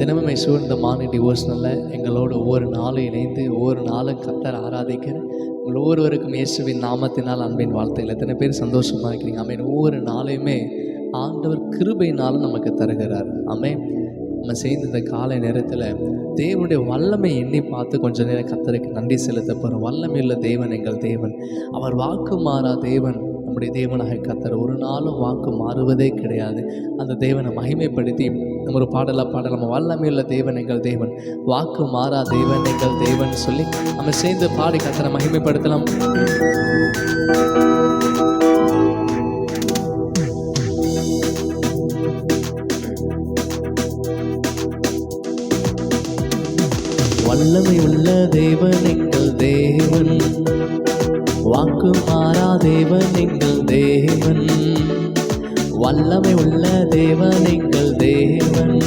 தினமுமே சூழ்ந்த மார்னிங் டிவோஷனில் எங்களோடு ஒவ்வொரு நாளும் இணைந்து ஒவ்வொரு நாளும் கத்தர் ஆராதிக்கிற உங்கள் ஒவ்வொருவருக்கும் இயேசுவின் நாமத்தினால் அன்பின் வாழ்த்துக்கள். எத்தனை பேர் சந்தோஷமாக இருக்கிறீங்க? அமேன் ஒவ்வொரு நாளையுமே ஆண்டவர் கிருபையினாலும் நமக்கு தருகிறார். அமேன் நம்ம செய்த இந்த காலை நேரத்தில் தேவனுடைய வல்லமை எண்ணி பார்த்து கொஞ்ச நேரம் கத்தருக்கு நன்றி செலுத்த போகிறோம் வல்லமையுள்ள தேவன் எங்கள் தேவன். அவர் வாக்கு மாறா தேவன். நம்முடைய தேவனாக கத்தர் ஒரு நாளும் வாக்கு மாறுவதே கிடையாது. அந்த தேவனை மகிமைப்படுத்தி நம்ம ஒரு பாடலாக பாடல் நம்ம வல்லமையுள்ள தேவன் எங்கள் தேவன். வாக்கு மாறா தேவன் எங்கள் தேவன் சொல்லி நம்ம சேர்ந்து பாடி கத்தரை மகிமைப்படுத்தலாம். வல்லமை உள்ள தேவன் எங்கள் தேவன். வாக்கு மாறா தேவன் எங்கள் தேவன் வல்லமை உள்ள தேவன் எங்கள் தேவன்.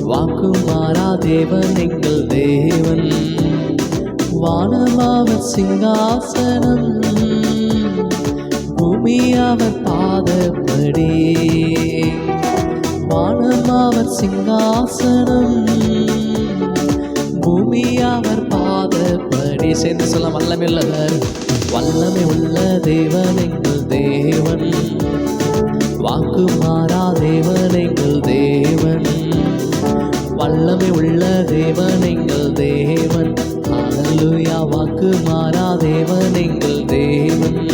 வாக்கு மாறா தேவன் எங்கள் தேவன். வானமாவர் சிங்காசனம் பூமி பாதப்படி. வானமாவர் சிங்காசனம் பூமியாவர் பாதப்படி. சேர்ந்து சொல்ல வல்லமில்லவர் வல்லமை உள்ள தேவன் எங்கள் தேவன். வாக்கு மாறா தேவன் தேவன். வல்லமை உள்ள தேவன் தேவன். அல்லேலூயா வாக்கு மாறா தேவன் தேவன்.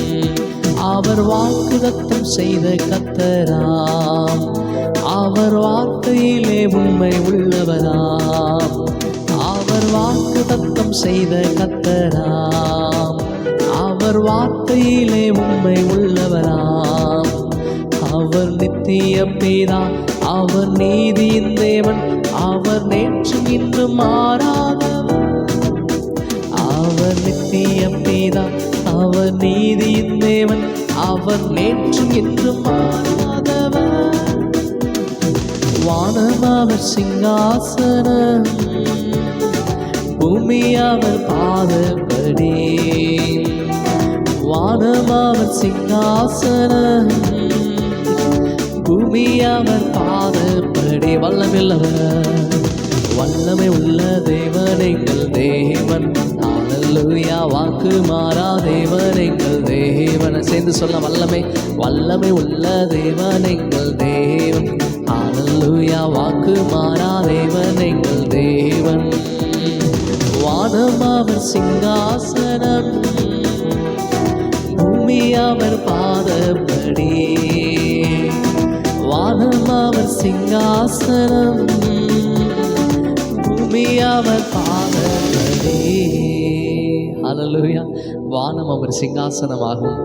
அவர் வாக்கு தத்தம் செய்த கத்தராம். அவர் வார்த்தையிலே உண்மை உள்ளவராம். அவர் வாக்கு தத்தம் செய்த கத்தராம். அவர் வார்த்தையிலே உண்மை உள்ளவராம். அவர் நித்திய பேதா அவர் நீதியின் தேவன் அவர் நேற்றும் இன்றும் மாறாதவர் அவர் நித்திய பேதா அவர் நீதியின் தேவன் அவர் நேற்றும் என்றும் மாறாதவர் வானம் அவர் சிங்காசனம் பூமி அவர் பாதப்படி. வானம் அவர் சிங்காசனம் பூமி அவர் பாதப்படி வல்லமில்லவர் வல்லமை உள்ள தேவன் தேவன். அல்லேலூயா வாக்கு மாறா தேவனைகள் எங்கள் தேவன். சேர்ந்து சொல்ல வல்லமை வல்லமை உள்ள தேவன் தேவன். அல்லேலூயா வாக்கு மாறா தேவனைகள் தேவன். வானம் அவர் சிங்காசனம். பூமி அவர் பாதப்படி சிங்காசனம். பூமி அவர் பாதப்படி வானம் அவர் சிங்காசனமாகும்.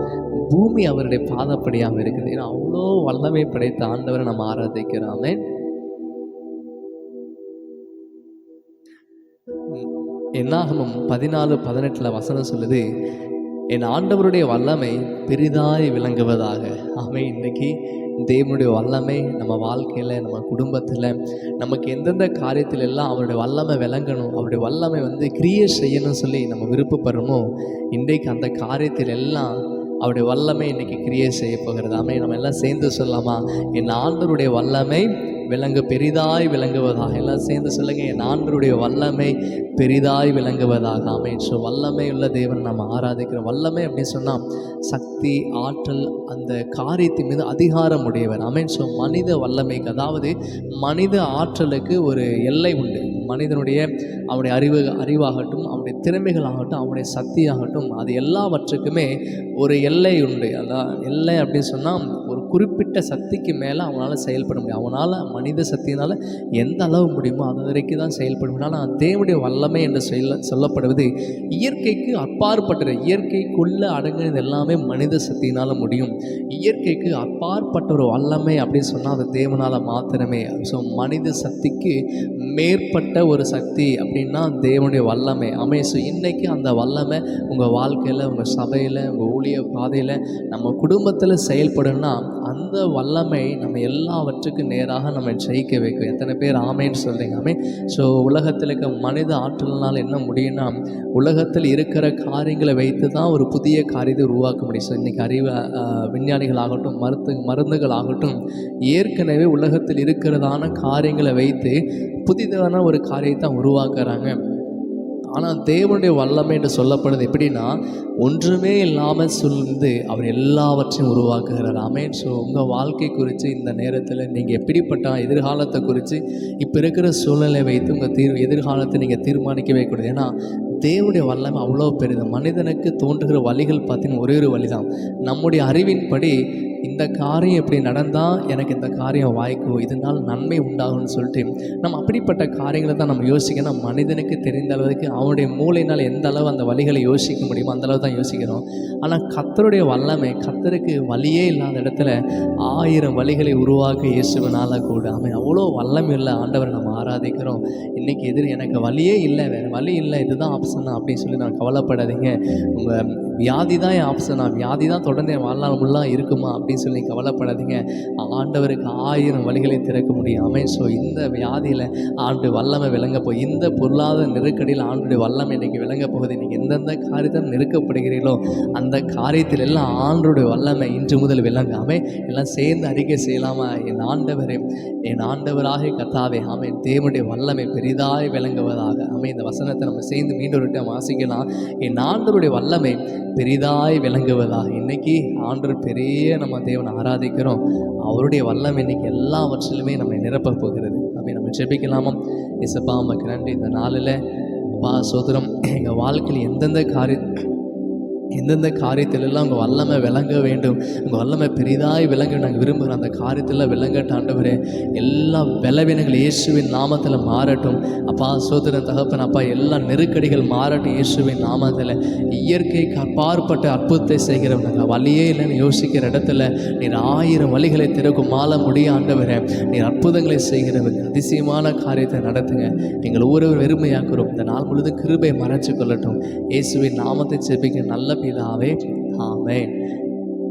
பூமி அவருடைய பாதப்படியாக இருக்குது. ஏன்னா அவ்வளோ வல்லமை படைத்த ஆண்டவரை நம்ம ஆராதிக்கிறாமே. என்னாகமும் பதினாலு பதினெட்டில் வசனம் சொல்லுது என் ஆண்டவருடைய வல்லமை பெரிதாய் விளங்குவதாக. ஆமே இன்னைக்கு தேவனுடைய வல்லமை நம்ம வாழ்க்கையில் நம்ம குடும்பத்தில் நமக்கு எந்தெந்த காரியத்தில் எல்லாம் அவருடைய வல்லமை விளங்கணும் அவருடைய வல்லமை வந்து கிரியை செய்யணும்னு சொல்லி நம்ம விருப்பப்படுறோமோ இன்றைக்கு அந்த காரியத்தில் எல்லாம் அவருடைய வல்லமை இன்றைக்கி கிரியை செய்ய போகிறது. ஆமே நம்ம எல்லாம் சேர்ந்து சொல்லலாமா? என் ஆண்டருடைய வல்லமை விளங்க பெரிதாய் விளங்குவதாக. எல்லாம் சேர்ந்து சொல்லுங்க என் ஆண்டருடைய வல்லமை பெரிதாய் விளங்குவதாக. அமைச்சு ஸோ வல்லமை உள்ள தேவன் நம்ம ஆராதிக்கிறோம். வல்லமை அப்படின்னு சொன்னால் சக்தி ஆற்றல் அந்த காரியத்தின் மீது அதிகாரம் உடையவர். அமைச்சு ஸோ மனித வல்லமைக்கு அதாவது மனித ஆற்றலுக்கு ஒரு எல்லை உண்டு. மனிதனுடைய அவனுடைய அறிவு அறிவாகட்டும் அவனுடைய திறமைகளாகட்டும் அவனுடைய சக்தியாகட்டும் அது எல்லாவற்றுக்குமே ஒரு எல்லை உண்டு. அதான் எல்லை அப்படின்னு சொன்னால் ஒரு குறிப்பிட்ட சக்திக்கு மேலே அவனால் செயல்பட முடியும். அவனால் மனித சக்தியினால் எந்த அளவு முடியுமோ அது வரைக்கும் தான் செயல்பட முடியும். ஆனால் தேவனுடைய வல்லமை என்று சொல்ல சொல்லப்படுவது இயற்கைக்கு அப்பாற்பட்டது. இயற்கைக்குள்ளே அடங்கினது எல்லாமே மனித சக்தியினால் முடியும். இயற்கைக்கு அப்பாற்பட்ட ஒரு வல்லமை அப்படின்னு சொன்னால் அது தேவனால் மாத்திரமே. ஸோ மனித சக்திக்கு மேற்பட்ட ஒரு சக்தி அப்படின்னா தேவனுடைய வல்லமை. அமை ஸோ இன்றைக்கி அந்த வல்லமை உங்கள் வாழ்க்கையில் உங்கள் சபையில் உங்கள் ஊழிய பாதையில் நம்ம குடும்பத்தில் செயல்படணும்னா அந்த வல்லமை நம்ம எல்லாவற்றுக்கும் நேராக நம்ம ஜெயிக்க வைக்கும். எத்தனை பேர் ஆமைன்னு சொல்கிறீங்க ஆமே ஸோ உலகத்தில் இருக்க மனித ஆற்றல்னால் என்ன முடியும்னா உலகத்தில் இருக்கிற காரியங்களை வைத்து தான் ஒரு புதிய காரியத்தை உருவாக்க முடியும். ஸோ இன்றைக்கி அறிவு விஞ்ஞானிகளாகட்டும் மருத்து மருந்துகள் ஆகட்டும் ஏற்கனவே உலகத்தில் இருக்கிறதான காரியங்களை வைத்து புதிதான ஒரு காரியத்தை உருவாக்குறாங்க. ஆனால் தேவனுடைய வல்லமை என்று சொல்லப்படுது எப்படின்னா ஒன்றுமே இல்லாமல் சொல்லிருந்து அவர் எல்லாவற்றையும் உருவாக்குகிறார். அமேன் ஸோ உங்கள் வாழ்க்கை குறித்து இந்த நேரத்தில் நீங்கள் எப்படிப்பட்ட எதிர்காலத்தை குறித்து இப்போ இருக்கிற சூழ்நிலை வைத்து உங்கள் தீர் எதிர்காலத்தை நீங்கள் தீர்மானிக்கவே கூடாது. ஏன்னா தேவனுடைய வல்லமை அவ்வளோ பெரியது. மனிதனுக்கு தோன்றுகிற வழிகள் பார்த்தீங்கன்னா ஒரே ஒரு வழி தான் நம்முடைய அறிவின்படி இந்த காரியம் இப்படி நடந்தால் எனக்கு இந்த காரியம் வாய்க்கும். இதனால் நன்மை உண்டாகும்னு சொல்லிட்டு நம்ம அப்படிப்பட்ட காரியங்களை தான் நம்ம யோசிக்கணும். மனிதனுக்கு தெரிந்த அளவுக்கு அவனுடைய மூளையினால் எந்த அளவு அந்த வழிகளை யோசிக்க முடியுமோ அந்த அளவு தான் யோசிக்கிறோம். ஆனால் கத்தருடைய வல்லமை கத்தருக்கு வழியே இல்லாத இடத்துல ஆயிரம் வழிகளை உருவாக்க இயேசுவனால கூட. அவன் அவ்வளோ வல்லமை இல்லை ஆண்டவரை நம்ம ஆராதிக்கிறோம். இன்றைக்கி எதிர் எனக்கு வழியே இல்லை வேறு வழி இல்லை. இதுதான் பர்சன் தான் அப்படின்னு சொல்லி நான் கவலைப்படாதீங்க. உங்கள் வியாதி தான் என் ஆப்ஷனா வியாதி தான் தொடர்ந்து என் வாழ்நாள் ஃபுல்லாக இருக்குமா அப்படின்னு சொல்லி கவலைப்படாதீங்க. ஆண்டவருக்கு ஆயிரம் வழிகளை திறக்க முடியும். ஆமென் ஸோ இந்த வியாதியில் ஆண்டு வல்லமை விளங்க போய் இந்த பொருளாதார நெருக்கடியில் ஆண்டுடைய வல்லமை இன்றைக்கி விளங்க போகுது. இன்றைக்கி எந்தெந்த காரியத்தில் நெருக்கப்படுகிறீர்களோ அந்த காரியத்தில் எல்லாம் ஆண்டுடைய வல்லமை இன்று முதல் விளங்காமே எல்லாம் சேர்ந்து அறிக்கை செய்யலாமா? என் ஆண்டவரே என் ஆண்டவராக கத்தாவே ஆமே தேவனுடைய வல்லமை பெரிதாய் விளங்குவதாக. ஆமே இந்த வசனத்தை நம்ம சேர்ந்து மீண்டும் ஒரு வாசிக்கலாம். என் ஆண்டவருடைய வல்லமை பெரிதாய் விளங்குவதா? இன்னைக்கு ஆண்டு பெரிய நம்ம தேவனை ஆராதிக்கிறோம். அவருடைய வல்லம் இன்னைக்கு எல்லாவற்றிலுமே நம்மை நிரப்ப போகிறது. அப்படி நம்ம ஜெபிக்கலாமா? இசப்பா நமக்கு நன்றி. இந்த நாளில் பா சோதரம் எங்கள் வாழ்க்கையில் எந்தெந்த காரிய எந்தெந்த காரியத்திலெல்லாம் உங்கள் வல்லமை விளங்க வேண்டும் உங்கள் வல்லமை பெரிதாய் விளங்க நாங்கள் விரும்புகிறோம் அந்த காரியத்தில் விளங்கட்ட ஆண்டவரே எல்லா பலவீனங்கள் இயேசுவின் நாமத்தில் மாறட்டும். அப்பா சோதரன் தகப்பன் அப்பா எல்லா நெருக்கடிகள் மாறட்டும் இயேசுவின் நாமத்தில். இயற்கைக்கு அப்பாற்பட்ட அற்புதத்தை செய்கிறவங்க நாங்கள் வழியே இல்லைன்னு யோசிக்கிற இடத்துல நீர் ஆயிரம் வழிகளை திறக்கும் மால முடிய ஆண்டவரே. நீர் அற்புதங்களை செய்கிறவங்க அதிசயமான காரியத்தை நடத்துங்க. எங்கள் ஒவ்வொருவர் வெறுமையாக்குறோம். இந்த நாள் முழுதும் கிருபை மறைச்சு கொள்ளட்டும். இயேசுவின் நாமத்தை செபிக்க நல்ல பிதாவே ஆமேன்.